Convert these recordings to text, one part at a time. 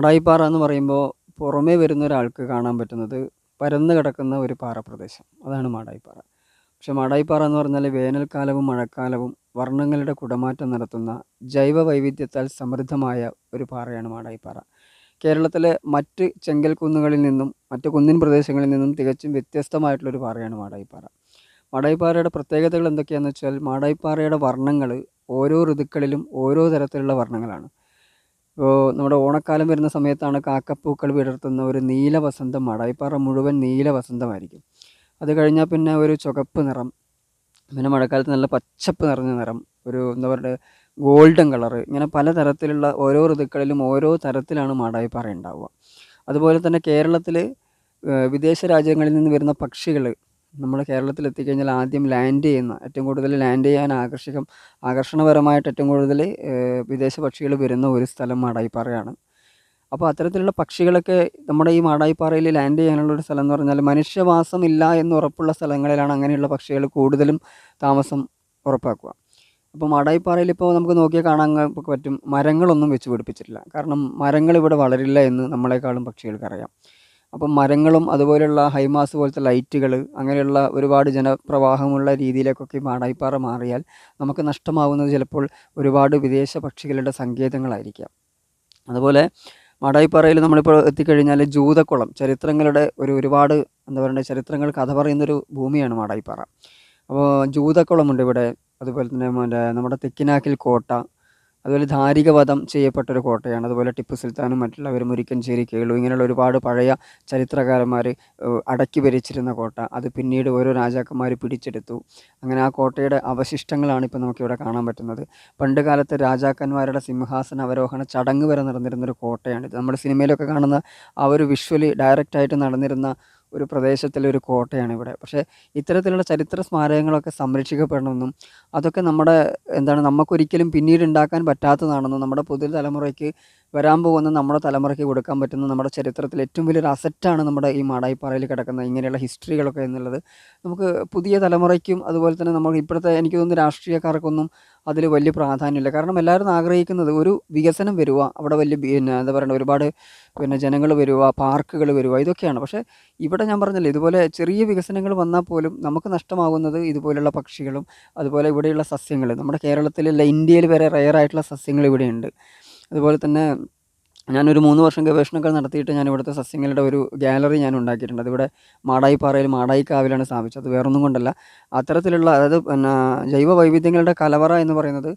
മാടായിപ്പാറ എന്ന് പറയുമ്പോൾ പുറമേ വരുന്ന ഒരാൾക്ക് കാണാൻ പറ്റുന്നത് പരന്നു കിടക്കുന്ന ഒരു പാറപ്രദേശം. അതാണ് മാടായിപ്പാറ. പക്ഷേ മാടായിപ്പാറ എന്ന് പറഞ്ഞാൽ വേനൽക്കാലവും മഴക്കാലവും വർണങ്ങളുടെ കുടമാറ്റം നടത്തുന്ന ജൈവ വൈവിധ്യത്താൽ സമൃദ്ധമായ ഒരു പാറയാണ് മാടായിപ്പാറ. കേരളത്തിലെ മറ്റ് ചെങ്കൽ കുന്നുകളിൽ നിന്നും മറ്റ് കുന്നിൻ പ്രദേശങ്ങളിൽ നിന്നും തികച്ചും വ്യത്യസ്തമായിട്ടുള്ളൊരു പാറയാണ് മാടായിപ്പാറ. മാടായിപ്പാറയുടെ പ്രത്യേകതകൾ എന്തൊക്കെയാണെന്ന് വെച്ചാൽ മാടായിപ്പാറയുടെ വർണങ്ങൾ ഓരോ ഋതുക്കളിലും ഓരോ തരത്തിലുള്ള വർണങ്ങളാണ്. നമ്മുടെ ഓണക്കാലം വരുന്ന സമയത്താണ് കാക്കപ്പൂക്കൾ വിടർത്തുന്ന ഒരു നീല വസന്തം പറ മുഴുവൻ നീല വസന്തമായിരിക്കും. അത് കഴിഞ്ഞാൽ പിന്നെ ഒരു ചുവപ്പ് നിറം പിന്നെ മഴക്കാലത്ത് നല്ല പച്ചപ്പ് നിറഞ്ഞ നിറം ഒരു എന്താ പറയുക ഗോൾഡൻ കളർ ഇങ്ങനെ പല തരത്തിലുള്ള ഓരോ ഋതുക്കളിലും ഓരോ തരത്തിലാണ് മാടായിപ്പാറ ഉണ്ടാവുക. അതുപോലെ തന്നെ കേരളത്തിൽ വിദേശ രാജ്യങ്ങളിൽ നിന്ന് വരുന്ന പക്ഷികൾ നമ്മൾ കേരളത്തിൽ എത്തിക്കഴിഞ്ഞാൽ ആദ്യം ലാൻഡ് ചെയ്യുന്ന ഏറ്റവും കൂടുതൽ ലാൻഡ് ചെയ്യാൻ ആകർഷകം ആകർഷണപരമായിട്ട് ഏറ്റവും കൂടുതൽ വിദേശ പക്ഷികൾ വരുന്ന ഒരു സ്ഥലം മാടായിപ്പാറയാണ്. അപ്പോൾ അത്തരത്തിലുള്ള പക്ഷികളൊക്കെ നമ്മുടെ ഈ മാടായിപ്പാറയിൽ ലാൻഡ് ചെയ്യാനുള്ള ഒരു സ്ഥലം എന്ന് പറഞ്ഞാൽ മനുഷ്യവാസം ഇല്ല എന്ന് ഉറപ്പുള്ള സ്ഥലങ്ങളിലാണ് അങ്ങനെയുള്ള പക്ഷികൾ കൂടുതലും താമസം ഉറപ്പാക്കുക. അപ്പോൾ മാടായിപ്പാറയിൽ ഇപ്പോൾ നമുക്ക് നോക്കിയാൽ കാണാൻ പറ്റും മരങ്ങളൊന്നും വെച്ച് പിടിപ്പിച്ചിട്ടില്ല. കാരണം മരങ്ങൾ ഇവിടെ വളരില്ല എന്ന് നമ്മളെക്കാളും പക്ഷികൾക്കറിയാം. അപ്പം മരങ്ങളും അതുപോലെയുള്ള ഹൈമാസ് പോലത്തെ ലൈറ്റുകൾ അങ്ങനെയുള്ള ഒരുപാട് ജനപ്രവാഹമുള്ള രീതിയിലേക്കൊക്കെ ഈ മാടായിപ്പാറ മാറിയാൽ നമുക്ക് നഷ്ടമാവുന്നത് ചിലപ്പോൾ ഒരുപാട് വിദേശ പക്ഷികളുടെ സങ്കേതങ്ങളായിരിക്കാം. അതുപോലെ മാടായിപ്പാറയിൽ നമ്മളിപ്പോൾ എത്തിക്കഴിഞ്ഞാൽ ജൂതക്കുളം ചരിത്രങ്ങളുടെ ഒരു ഒരുപാട് എന്താ പറയുക ചരിത്രങ്ങൾ കഥ പറയുന്നൊരു ഭൂമിയാണ് മാടായിപ്പാറ. അപ്പോൾ ജൂതക്കുളമുണ്ട് ഇവിടെ. അതുപോലെ തന്നെ മറ്റേ നമ്മുടെ തെക്കിനാക്കിൽ കോട്ട അതുപോലെ ധാരികവധം ചെയ്യപ്പെട്ടൊരു കോട്ടയാണ്. അതുപോലെ ടിപ്പു സുൽത്താനും മറ്റുള്ളവരും മുരിക്കഞ്ചേരി കേളു. ഇങ്ങനെയുള്ള ഒരുപാട് പഴയ ചരിത്രകാരന്മാർ അടക്കി ഭരിച്ചിരുന്ന കോട്ട. അത് പിന്നീട് ഓരോ രാജാക്കന്മാർ പിടിച്ചെടുത്തു. അങ്ങനെ ആ കോട്ടയുടെ അവശിഷ്ടങ്ങളാണ് ഇപ്പോൾ നമുക്കിവിടെ കാണാൻ പറ്റുന്നത്. പണ്ട് കാലത്ത് രാജാക്കന്മാരുടെ സിംഹാസന അവരോഹണ ചടങ്ങ് വരെ നടന്നിരുന്നൊരു കോട്ടയാണിത്. നമ്മുടെ സിനിമയിലൊക്കെ കാണുന്ന ആ ഒരു വിഷ്വലി ഡയറക്റ്റായിട്ട് നടന്നിരുന്ന ഒരു പ്രദേശത്തിലെ ഒരു കോട്ടയാണ് ഇവിടെ. പക്ഷേ ഇത്തരത്തിലുള്ള ചരിത്ര സ്മാരകങ്ങളൊക്കെ സംരക്ഷിക്കപ്പെടണമെന്നും അതൊക്കെ നമ്മുടെ എന്താണ് നമുക്കൊരിക്കലും പിന്നീട് ഉണ്ടാക്കാൻ പറ്റാത്തതാണെന്നും നമ്മുടെ പുതിയ തലമുറയ്ക്ക് വരാൻ പോകുന്ന നമ്മുടെ തലമുറയ്ക്ക് കൊടുക്കാൻ പറ്റുന്ന നമ്മുടെ ചരിത്രത്തിൽ ഏറ്റവും വലിയൊരു അസറ്റാണ് നമ്മുടെ ഈ മാടായിപ്പാറയിൽ കിടക്കുന്ന ഇങ്ങനെയുള്ള ഹിസ്റ്ററികളൊക്കെ എന്നുള്ളത്. നമുക്ക് പുതിയ തലമുറയ്ക്കും അതുപോലെ തന്നെ നമ്മൾ ഇപ്പോഴത്തെ എനിക്ക് തോന്നുന്നു രാഷ്ട്രീയക്കാർക്കൊന്നും അതിൽ വലിയ പ്രാധാന്യമില്ല. കാരണം എല്ലാവരും ആഗ്രഹിക്കുന്നത് ഒരു വികസനം വരിക അവിടെ വലിയ പിന്നെ എന്താ പറയുക ഒരുപാട് പിന്നെ ജനങ്ങൾ വരിക പാർക്കുകൾ വരിക ഇതൊക്കെയാണ്. പക്ഷേ ഇവിടെ ഞാൻ പറഞ്ഞില്ലേ ഇതുപോലെ ചെറിയ വികസനങ്ങൾ വന്നാൽ പോലും നമുക്ക് നഷ്ടമാകുന്നത് ഇതുപോലുള്ള പക്ഷികളും അതുപോലെ ഇവിടെയുള്ള സസ്യങ്ങൾ നമ്മുടെ കേരളത്തിലല്ല ഇന്ത്യയിൽ വരെ റയറായിട്ടുള്ള സസ്യങ്ങൾ ഇവിടെയുണ്ട്. അതുപോലെ തന്നെ ഞാനൊരു മൂന്ന് വർഷം ഗവേഷണങ്ങൾ നടത്തിയിട്ട് ഞാൻ ഇവിടുത്തെ സസ്യങ്ങളുടെ ഒരു ഗാലറി ഞാൻ ഉണ്ടാക്കിയിട്ടുണ്ട്. അതിവിടെ മാടായിപ്പാറയിൽ മാടായിക്കാവിലാണ് സ്ഥാപിച്ചത്. വേറൊന്നും കൊണ്ടല്ല. അത്തരത്തിലുള്ള അതായത് പിന്നെ ജൈവ വൈവിധ്യങ്ങളുടെ കലവറ എന്ന് പറയുന്നത്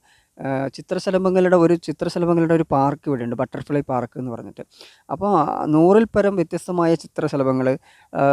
ചിത്രശലഭങ്ങളുടെ ഒരു ചിത്രശലഭങ്ങളുടെ ഒരു പാർക്ക് ഇവിടെ ഉണ്ട് ബട്ടർഫ്ലൈ പാർക്ക് എന്ന് പറഞ്ഞിട്ട്. അപ്പോൾ നൂറിൽ പരം വ്യത്യസ്തമായ ചിത്രശലഭങ്ങൾ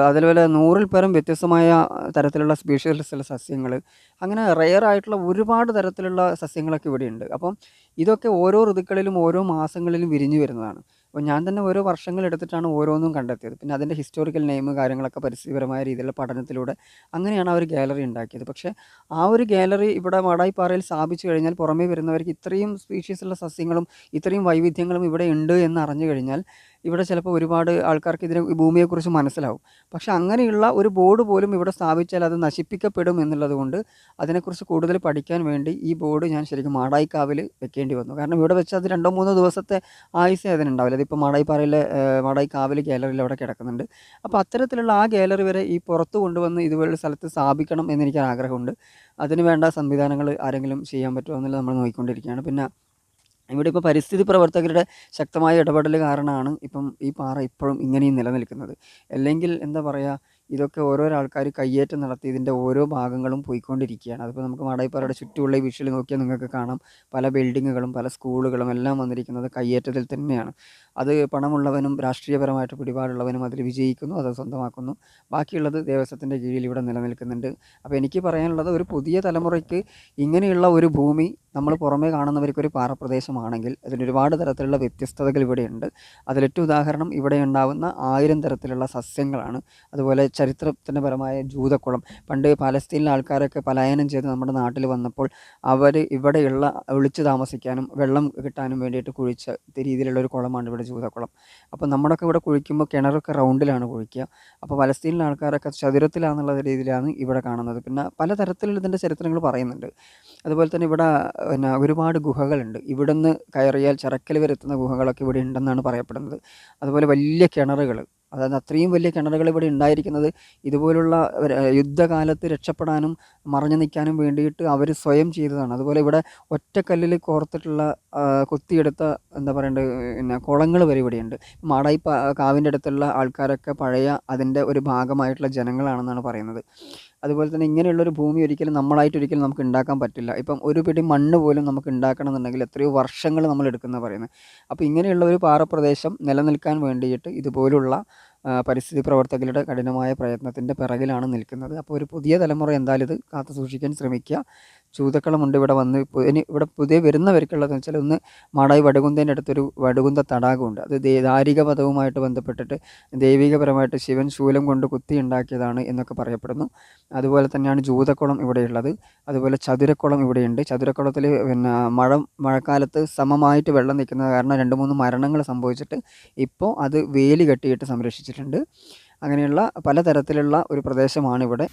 അതേപോലെ നൂറിൽ പരം വ്യത്യസ്തമായ തരത്തിലുള്ള സ്പീഷ്യലിസ്റ്റുള്ള സസ്യങ്ങൾ അങ്ങനെ റെയർ ആയിട്ടുള്ള ഒരുപാട് തരത്തിലുള്ള സസ്യങ്ങളൊക്കെ ഇവിടെയുണ്ട്. അപ്പം ഇതൊക്കെ ഓരോ ഋതുക്കളിലും ഓരോ മാസങ്ങളിലും വിരിഞ്ഞു വരുന്നതാണ്. അപ്പോൾ ഞാൻ തന്നെ ഓരോ വർഷങ്ങൾ എടുത്തിട്ടാണ് ഓരോന്നും കണ്ടെത്തിയത്. പിന്നെ അതിന്റെ ഹിസ്റ്റോറിക്കൽ നെയിം കാര്യങ്ങളൊക്കെ പരിസ്ഥിതിപരമായ രീതിയിലുള്ള പഠനത്തിലൂടെ അങ്ങനെയാണ് ആ ഒരു ഗാലറി ഉണ്ടാക്കിയത്. പക്ഷേ ആ ഒരു ഗാലറി ഇവിടെ മടായിപ്പാറയിൽ സ്ഥാപിച്ചു കഴിഞ്ഞാൽ പുറമേ വരുന്നവർക്ക് ഇത്രയും സ്പീഷീസുള്ള സസ്യങ്ങളും ഇത്രയും വൈവിധ്യങ്ങളും ഇവിടെ ഉണ്ട് എന്ന് അറിഞ്ഞു കഴിഞ്ഞാൽ ഇവിടെ ചിലപ്പോൾ ഒരുപാട് ആൾക്കാർക്ക് ഇതിനെ ഭൂമിയെക്കുറിച്ച് മനസ്സിലാവും. പക്ഷേ അങ്ങനെയുള്ള ഒരു ബോർഡ് പോലും ഇവിടെ സ്ഥാപിച്ചാൽ അത് നശിപ്പിക്കപ്പെടും എന്നുള്ളത് കൊണ്ട് അതിനെക്കുറിച്ച് കൂടുതൽ പഠിക്കാൻ വേണ്ടി ഈ ബോർഡ് ഞാൻ ശരിക്കും മാടായിക്കാവിൽ വെക്കേണ്ടി വന്നു. കാരണം ഇവിടെ വെച്ചാൽ അത് രണ്ടോ മൂന്നോ ദിവസത്തെ ആയുസേ അതിനുണ്ടാവില്ല. അതിപ്പോൾ മാടായിപ്പാറയിലെ മാടായിക്കാവിൽ ഗാലറിയിൽ അവിടെ കിടക്കുന്നുണ്ട്. അപ്പോൾ അത്തരത്തിലുള്ള ആ ഗാലറി വരെ ഈ പുറത്ത് കൊണ്ടുവന്ന് ഇതുപോലുള്ള സ്ഥലത്ത് സ്ഥാപിക്കണം എന്നെനിക്ക് ആഗ്രഹമുണ്ട് അതിന് വേണ്ട സംവിധാനങ്ങൾ ആരെങ്കിലും ചെയ്യാൻ പറ്റുമോ എന്നുള്ളത് നമ്മൾ നോക്കിക്കൊണ്ടിരിക്കുകയാണ്. പിന്നെ ഇവിടെ ഇപ്പോൾ പരിസ്ഥിതി പ്രവർത്തകരുടെ ശക്തമായ ഇടപെടൽ കാരണമാണ് ഇപ്പം ഈ പാറ ഇപ്പോഴും ഇങ്ങനെയും നിലനിൽക്കുന്നത്. അല്ലെങ്കിൽ എന്താ പറയുക ഇതൊക്കെ ഓരോരോ ആൾക്കാർ കയ്യേറ്റം നടത്തി ഇതിന്റെ ഓരോ ഭാഗങ്ങളും പോയിക്കൊണ്ടിരിക്കുകയാണ്. അതിപ്പോൾ നമുക്ക് മാടായിപ്പാറയുടെ ചുറ്റുമുള്ള ഈ വിഷ്വൽ നോക്കിയാൽ നിങ്ങൾക്ക് കാണാം പല ബിൽഡിങ്ങുകളും പല സ്കൂളുകളും എല്ലാം വന്നിരിക്കുന്നത് കയ്യേറ്റത്തിൽ തന്നെയാണ്. അത് പണമുള്ളവനും രാഷ്ട്രീയപരമായിട്ട് പിടിപാടുള്ളവനും അതിൽ വിജയിക്കുന്നു അത് സ്വന്തമാക്കുന്നു. ബാക്കിയുള്ളത് ദേവസ്വത്തിന്റെ കീഴിൽ ഇവിടെ നിലനിൽക്കുന്നുണ്ട്. അപ്പോൾ എനിക്ക് പറയാനുള്ളത് ഒരു പുതിയ തലമുറയ്ക്ക് ഇങ്ങനെയുള്ള ഒരു ഭൂമി നമ്മൾ പുറമേ കാണുന്നവർക്ക് ഒരു പാറപ്രദേശമാണെങ്കിൽ ഒരുപാട് തരത്തിലുള്ള വ്യത്യസ്തതകൾ ഇവിടെയുണ്ട്. അതിലൊറ്റ ഉദാഹരണം ഇവിടെ ഉണ്ടാവുന്ന ആയിരം തരത്തിലുള്ള സസ്യങ്ങളാണ്. അതുപോലെ ചരിത്രത്തിന്റെ പരമായ ജൂതക്കുളം. പണ്ട് പാലസ്തീനിലെ ആൾക്കാരൊക്കെ പലായനം ചെയ്ത് നമ്മുടെ നാട്ടിൽ വന്നപ്പോൾ അവർ ഇവിടെയുള്ള ഒളിച്ചു താമസിക്കാനും വെള്ളം കിട്ടാനും വേണ്ടിയിട്ട് കുഴിച്ച രീതിയിലുള്ള ഒരു കുളമാണ് ഇവിടെ ജൂതക്കുളം. അപ്പോൾ നമ്മുടെയൊക്കെ ഇവിടെ കുഴിക്കുമ്പോൾ കിണറൊക്കെ റൗണ്ടിലാണ് കുഴിക്കുക. അപ്പോൾ പലസ്തീനിലെ ആൾക്കാരൊക്കെ ചതുരത്തിലാണെന്നുള്ള രീതിയിലാണ് ഇവിടെ കാണുന്നത്. പിന്നെ പലതരത്തിലുള്ള ഇതിന്റെ ചരിത്രങ്ങൾ പറയുന്നുണ്ട്. അതുപോലെ തന്നെ ഇവിടെ പിന്നെ ഒരുപാട് ഗുഹകളുണ്ട്. ഇവിടുന്ന് കയറിയാൽ ചിറക്കൽ വരെ എത്തുന്ന ഗുഹകളൊക്കെ ഇവിടെ ഉണ്ടെന്നാണ് പറയപ്പെടുന്നത്. അതുപോലെ വലിയ കിണറുകൾ. അതായത് അത്രയും വലിയ കിണറുകൾ ഇവിടെ ഉണ്ടായിരിക്കുന്നത് ഇതുപോലുള്ള യുദ്ധകാലത്ത് രക്ഷപ്പെടാനും മറഞ്ഞു നിൽക്കാനും വേണ്ടിയിട്ട് അവർ സ്വയം ചെയ്തതാണ്. അതുപോലെ ഇവിടെ ഒറ്റക്കല്ലിൽ കോർത്തിട്ടുള്ള കൊത്തിയെടുത്ത എന്താ പറയണ്ടത് പിന്നെ കുളങ്ങൾ വരെ ഇവിടെയുണ്ട്. മാടായി കാവിന്റെ അടുത്തുള്ള ആൾക്കാരൊക്കെ പഴയ അതിന്റെ ഒരു ഭാഗമായിട്ടുള്ള ജനങ്ങളാണെന്നാണ് പറയുന്നത്. അതുപോലെ തന്നെ ഇങ്ങനെയുള്ളൊരു ഭൂമി ഒരിക്കലും നമ്മളായിട്ട് ഒരിക്കലും നമുക്ക് ഉണ്ടാക്കാൻ പറ്റില്ല. ഇപ്പം ഒരു പിടി മണ്ണ് പോലും നമുക്ക് ഉണ്ടാക്കണം എന്നുണ്ടെങ്കിൽ എത്രയോ വർഷങ്ങൾ നമ്മൾ എടുക്കുന്ന പറയുന്നത് അപ്പോൾ ഇങ്ങനെയുള്ള ഒരു പാറപ്രദേശം നിലനിൽക്കാൻ വേണ്ടിയിട്ട് ഇതുപോലുള്ള പരിസ്ഥിതി പ്രവർത്തകരുടെ കഠിനമായ പ്രയത്നത്തിന്റെ പിറകിലാണ് നിൽക്കുന്നത്. അപ്പോൾ ഒരു പുതിയ തലമുറ എന്തായാലും ഇത് കാത്തു സൂക്ഷിക്കാൻ ശ്രമിക്കുക. ചൂതക്കളമുണ്ട്. ഇവിടെ വന്ന് ഇനി ഇവിടെ പുതിയ വരുന്നവർക്കുള്ളതെന്ന് വെച്ചാൽ ഒന്ന് മാടായി വടുകുന്തേന്റെ അടുത്തൊരു വടുകുന്ത തടാകമുണ്ട്. അത് ദാരിക പദവുമായിട്ട് ബന്ധപ്പെട്ടിട്ട് ദൈവികപരമായിട്ട് ശിവൻ ശൂലം കൊണ്ട് കുത്തി ഉണ്ടാക്കിയതാണ് എന്നൊക്കെ പറയപ്പെടുന്നു. അതുപോലെ തന്നെയാണ് ജൂതക്കുളം ഇവിടെയുള്ളത്. അതുപോലെ ചതുരക്കുളം ഇവിടെയുണ്ട്. ചതുരക്കുളത്തിൽ പിന്നെ മഴ മഴക്കാലത്ത് സമമായിട്ട് വെള്ളം നിൽക്കുന്നത് കാരണം രണ്ട് മൂന്ന് മരണങ്ങൾ സംഭവിച്ചിട്ട് ഇപ്പോൾ അത് വേലി കെട്ടിയിട്ട് സംരക്ഷിച്ചിട്ടുണ്ട്. അങ്ങനെയുള്ള പലതരത്തിലുള്ള ഒരു പ്രദേശമാണ് ഇവിടെ